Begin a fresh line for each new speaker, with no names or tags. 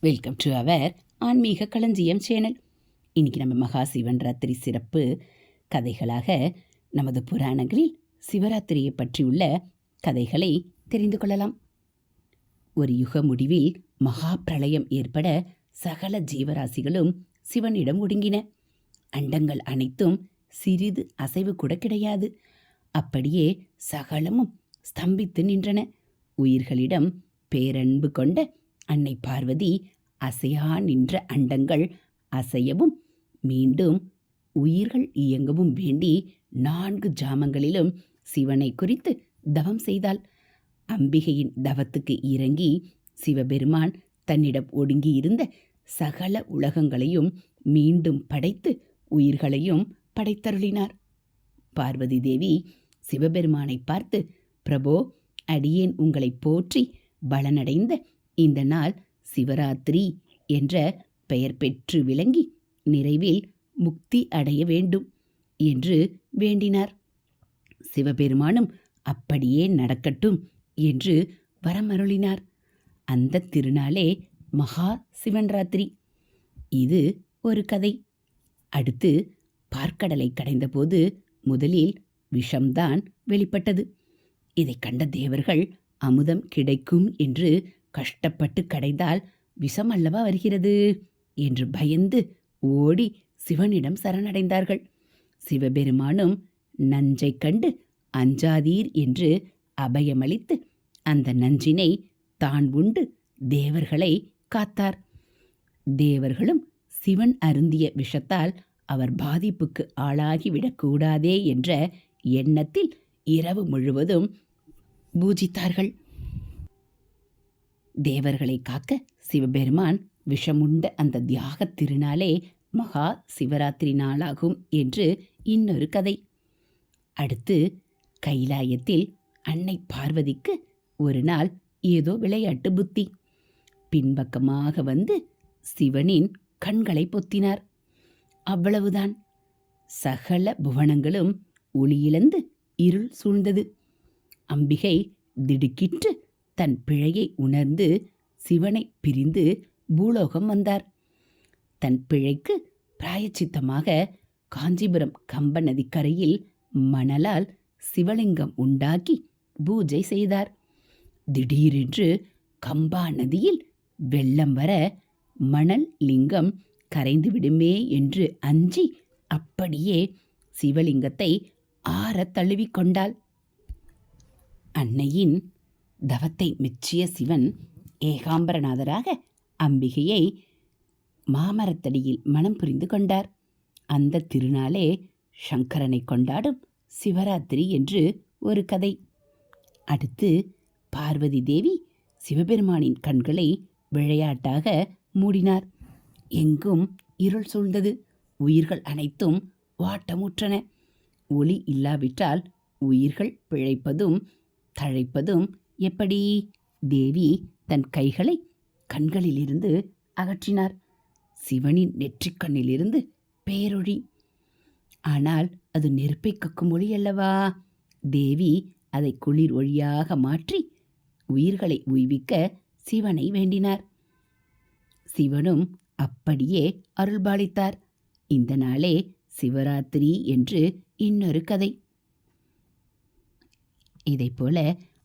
Welcome to our ஆன்மீக களஞ்சியம் channel இன்றைக்கி நம்ம மகா சிவன் ராத்திரி சிறப்பு கதைகளாக நமது புராணங்களில் சிவராத்திரியை பற்றியுள்ள கதைகளை தெரிந்து கொள்ளலாம். ஒரு யுக முடிவில் மகா பிரளயம் ஏற்பட சகல ஜீவராசிகளும் சிவனிடம் ஒடுங்கின. அண்டங்கள் அனைத்தும் சிறிது அசைவு கூட கிடையாது. அப்படியே சகலமும் ஸ்தம்பித்து நின்றன. உயிர்களிடம் பேரன்பு கொண்ட அன்னை பார்வதி அசையா நின்ற அண்டங்கள் அசையவும் மீண்டும் உயிர்கள் இயங்கவும் வேண்டி நான்கு ஜாமங்களிலும் சிவனை குறித்து தவம் செய்தாள். அம்பிகையின் தவத்துக்கு இறங்கி சிவபெருமான் தன்னிடம் ஒடுங்கியிருந்த சகல உலகங்களையும் மீண்டும் படைத்து உயிர்களையும் படைத்தருளினார். பார்வதி தேவி சிவபெருமானை பார்த்து பிரபோ அடியேன் உங்களை போற்றி பலனடைந்த இந்த நாள் சிவராத்திரி என்ற பெயர் பெற்று விளங்கி நிறைவில் முக்தி அடைய வேண்டும் என்று வேண்டினார். சிவபெருமானும் அப்படியே நடக்கட்டும் என்று வரமருளினார். அந்த திருநாளே மகா சிவன்ராத்திரி. இது ஒரு கதை. அடுத்து பார்க்கடலை கடைந்தபோது முதலில் விஷம்தான் வெளிப்பட்டது. இதைக் கண்ட தேவர்கள் அமுதம் கிடைக்கும் என்று கஷ்டப்பட்டு கடைந்தால் விஷம் அல்லவா வருகிறது? என்று பயந்து ஓடி சிவனிடம் சரணடைந்தார்கள். சிவபெருமானும் நஞ்சைக் கண்டு அஞ்சாதீர் என்று அபயமளித்து அந்த நஞ்சினை தான் உண்டு தேவர்களை காத்தார். தேவர்களும் சிவன் அருந்திய விஷத்தால் அவர் பாதிப்புக்கு ஆளாகிவிடக்கூடாதே என்ற எண்ணத்தில் இரவு முழுவதும் பூஜித்தார்கள். தேவர்களை காக்க சிவபெருமான் விஷமுண்ட அந்த தியாகத் திருநாளே மகா சிவராத்திரி நாளாகும் என்று இன்னொரு கதை. அடுத்து கைலாயத்தில் அன்னை பார்வதிக்கு ஒரு நாள் ஏதோ விளையாட்டு புத்தி. பின்பக்கமாக வந்து சிவனின் கண்களை பொத்தினார். அவ்வளவுதான். சகல புவனங்களும் ஒளியிழந்து இருள் சூழ்ந்தது. அம்பிகை திடுக்கிற்று தன் பிழையை உணர்ந்து சிவனை பிரிந்து பூலோகம் வந்தார். தன் பிழைக்கு பிராயச்சித்தமாக காஞ்சிபுரம் கம்ப நதிக்கரையில் மணலால் சிவலிங்கம் உண்டாக்கி பூஜை செய்தார். திடீரென்று கம்பா நதியில் வெள்ளம் வர மணல் லிங்கம் கரைந்து விடுமே என்று அஞ்சி அப்படியே சிவலிங்கத்தை ஆற தழுவிக்கொண்டாள் அன்னையின் தவத்தை மெச்சிய சிவன் ஏகாம்பரநாதராக அம்பிகையை மாமரத்தடியில் மனம் புரிந்து கொண்டார். அந்த திருநாளே சங்கரனை கொண்டாடும் சிவராத்திரி என்று ஒரு கதை. அடுத்து பார்வதி தேவி சிவபெருமானின் கண்களை விளையாட்டாக மூடினார். எங்கும் இருள் சூழ்ந்தது. உயிர்கள் அனைத்தும் வாட்டமுற்றன. ஒளி இல்லாவிட்டால் உயிர்கள் பிழைப்பதும் தழைப்பதும் எப்படி? தேவி தன் கைகளை கண்களிலிருந்து அகற்றினார். சிவனின் நெற்றிக்கண்ணிலிருந்து பேரொழி ஆனால் அது நெருப்பை கக்கும் ஒளி அல்லவா? தேவி அதை குளிர் ஒளியாக மாற்றி உயிர்களை உய்விக்க சிவனை வேண்டினார். சிவனும் அப்படியே அருள்பாலித்தார் இந்த நாளே சிவராத்திரி என்று இன்னொரு கதை. இதைப்போல போல